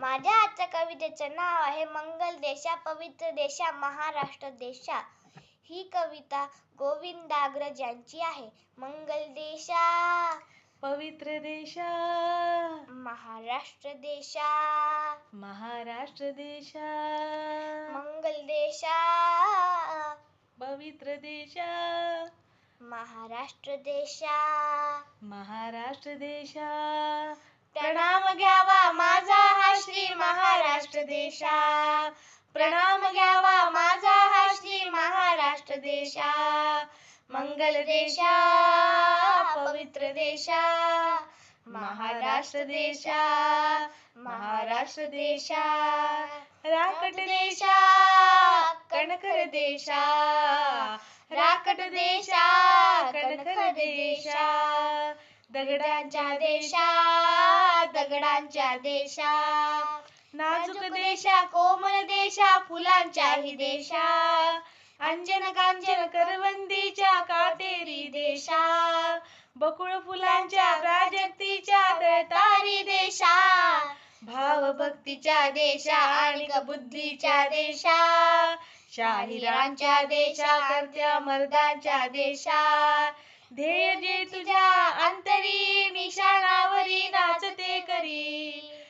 माझ्या आजच्या कवितेचं नाव आहे मंगल देशा पवित्र देशा महाराष्ट्र देशा. ही कविता गोविंदाग्रज यांची आहे. मंगल देशा. पवित्र देशा. महाराष्ट्र देशा. महाराष्ट्र देशा. मंगल देशा. पवित्र देशा. महाराष्ट्र देशा. महाराष्ट्र देशा. महाराष्ट्र देशा। प्रणाम घ्यावा माझा हा श्री महाराष्ट्र देशा। मंगल देशा पवित्र देशा। महाराष्ट्र देशा महाराष्ट्र देशा। राकट देशा कणखर देशा। राकट देशा कणखर देशा। दगडांच्या देशा दगडांच्या देशा। नाजूक देशा कोमल देशा फुलांच्याही देशा. अंजन कांचन करवंदीच्या काटेरी देशा. बकुळ फुलांच्या प्राजक्तीच्या तळतारी देशा. भावभक्तीच्या देशा आणि बुद्धीच्या देशा. शाहिरांच्या देशा करत्या मर्दांच्या देशा. ध्येय जे तुझ्या अंतरी